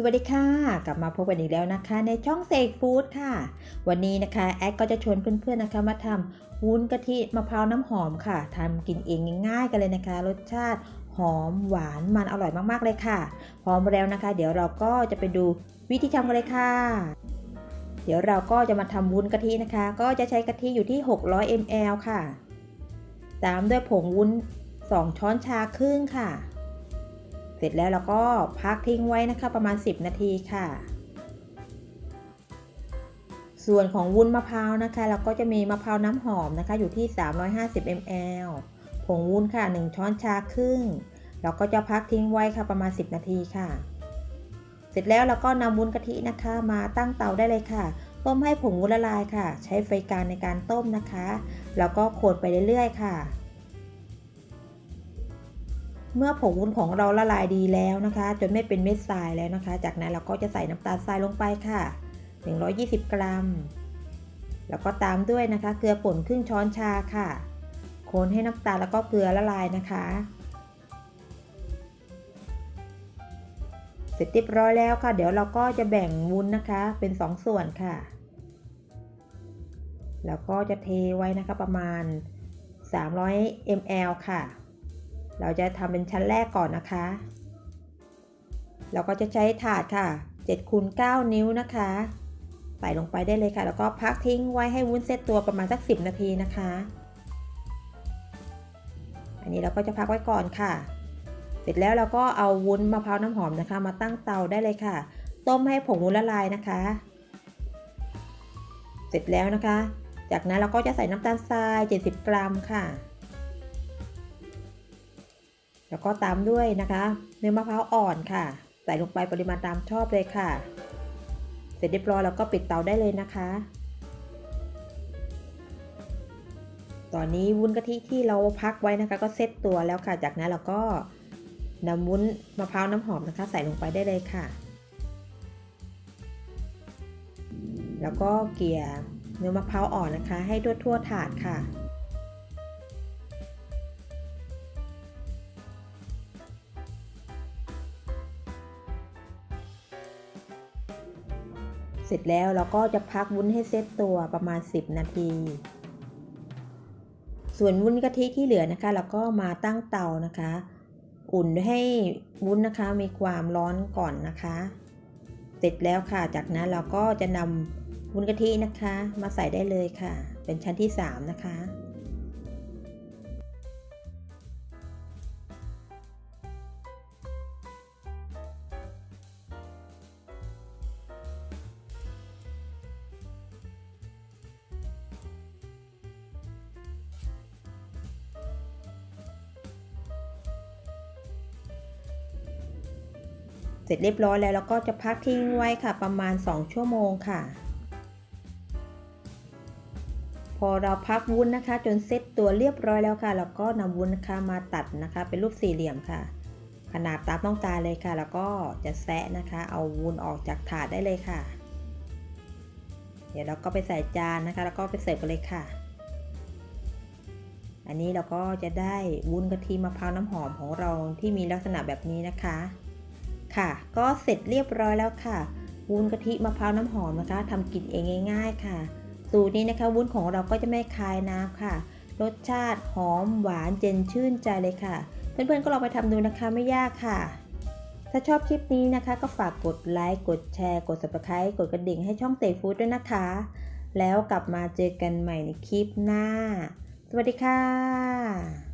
สวัสดีค่ะ กลับมาพบกันอีกแล้วนะคะ ในช่องเสกฟู้ดค่ะ วันนี้นะคะแอดก็จะชวนเพื่อนๆนะคะมาทำวุ้นกะทิมะพร้าวน้ำหอมค่ะทำกินเองง่ายๆกันเลยนะคะ รสชาติหอมหวานมันอร่อยมากๆเลยค่ะ พร้อมแล้วนะคะ เดี๋ยวเราก็จะไปดูวิธีทำกันเลยค่ะ เดี๋ยวเราก็จะมาทำวุ้นกะทินะคะ ก็จะใช้กะทิอยู่ที่ 600 ml ค่ะ ตามด้วยผงวุ้น 2 ช้อนชาครึ่งค่ะ เสร็จแล้วเราก็พักทิ้งไว้นะคะประมาณ 10 นาทีค่ะ ส่วนของวุ้นมะพร้าวนะคะ เราก็จะมีมะพร้าวน้ำหอมนะคะ อยู่ที่ 350 ml ผงวุ้นค่ะ 1 ช้อนชาครึ่ง เราก็จะพักทิ้งไว้ค่ะประมาณ 10 นาทีค่ะ เสร็จแล้วเราก็นำวุ้นกะทินะคะ มาตั้งเตาได้เลยค่ะ ต้มให้ผงวุ้นละลายค่ะ ใช้ไฟกลางในการต้มนะคะ แล้วก็คนไปเรื่อยๆ ค่ะ เมื่อผงวุ้นของเราละลายดีแล้วนะคะ จนไม่เป็นเม็ดทรายแล้วนะคะ จากนั้นเราก็จะใส่น้ำตาลทรายลงไปค่ะ 120 กรัม แล้วก็ตามด้วยนะคะ เกลือป่นครึ่งช้อนชาค่ะ คนให้น้ำตาลแล้วก็เกลือละลายนะคะ เสร็จเรียบร้อยแล้วค่ะ เดี๋ยวเราก็จะแบ่งวุ้นนะคะเป็น 2 ส่วนค่ะ แล้วก็จะเทไว้นะคะประมาณ 300 ml ค่ะ เราจะทำเป็นชั้นแรกก่อนนะคะ เราก็จะใช้ถาดค่ะ7คูณ9นิ้วนะคะ ใส่ลงไปได้เลยค่ะ แล้วก็พักทิ้งไว้ให้วุ้นเซตตัวประมาณสัก 10 นาทีนะคะ อันนี้เราก็จะพักไว้ก่อนค่ะ เสร็จแล้วเราก็เอาวุ้นมะพร้าวน้ำหอมนะคะ มาตั้งเตาได้เลยค่ะ ต้มให้ผงวุ้นละลายนะคะ เสร็จแล้วนะคะ จากนั้นเราก็จะใส่น้ำตาลทราย 70 กรัมค่ะ แล้วก็ตามด้วยนะคะ เนื้อมะพร้าวอ่อนค่ะ ใส่ลงไปปริมาณตามชอบเลยค่ะ เสร็จเรียบร้อยแล้วก็ปิดเตาได้เลยนะคะ ตอนนี้วุ้นกะทิที่เราพักไว้นะคะ ก็เซตตัวแล้วค่ะ จากนั้นเราก็นำวุ้นมะพร้าวน้ำหอมนะคะ ใส่ลงไปได้เลยค่ะ แล้วก็เกลี่ยเนื้อมะพร้าวอ่อนนะคะ ให้ทั่วๆถาดค่ะ เสร็จแล้วเราก็จะพักวุ้นให้เซตตัวประมาณ 10 นาที ส่วนวุ้นกะทิที่เหลือนะคะเราก็มาตั้งเตานะคะ อุ่นให้วุ้นนะคะมีความร้อนก่อนนะคะ เสร็จแล้วค่ะ จากนั้นเราก็จะนำวุ้นกะทินะคะ มาใส่ได้เลยค่ะ เป็นชั้นที่ 3 นะคะ เสร็จเรียบร้อยแล้วเราก็จะพักทิ้งไว้ค่ะประมาณ 2 ชั่วโมงค่ะ พอเราพักวุ้นนะคะ จนเซ็ตตัวเรียบร้อยแล้วค่ะเราก็นำวุ้นนะคะมาตัดนะคะ เป็นรูปสี่เหลี่ยมค่ะ ขนาดตามต้องการเลยค่ะ แล้วก็จะแซะนะคะ เอาวุ้นออกจากถาดได้เลยค่ะ เดี๋ยวเราก็ไปใส่จานนะคะ แล้วก็ไปเสิร์ฟกันเลยค่ะอันนี้เราก็จะได้วุ้นกะทิมะพร้าวน้ำหอมของเราที่มีลักษณะแบบนี้นะคะ ค่ะ ก็เสร็จเรียบร้อยแล้วค่ะ วุ้นกะทิมะพร้าวน้ำหอมนะคะทำกินเองง่าย ๆ ค่ะ สูตรนี้นะคะ วุ้นของเราก็จะไม่คายน้ำค่ะ รสชาติหอมหวานเย็นชื่นใจเลยค่ะ เพื่อนๆก็ลองไปทำดูนะคะไม่ยากค่ะ ถ้าชอบคลิปนี้นะคะ ก็ฝากกดไลค์กดแชร์กด subscribe กดกระดิ่งให้ช่องเตฟู้ดด้วยนะคะ แล้วกลับมาเจอกันใหม่ในคลิปหน้า สวัสดีค่ะ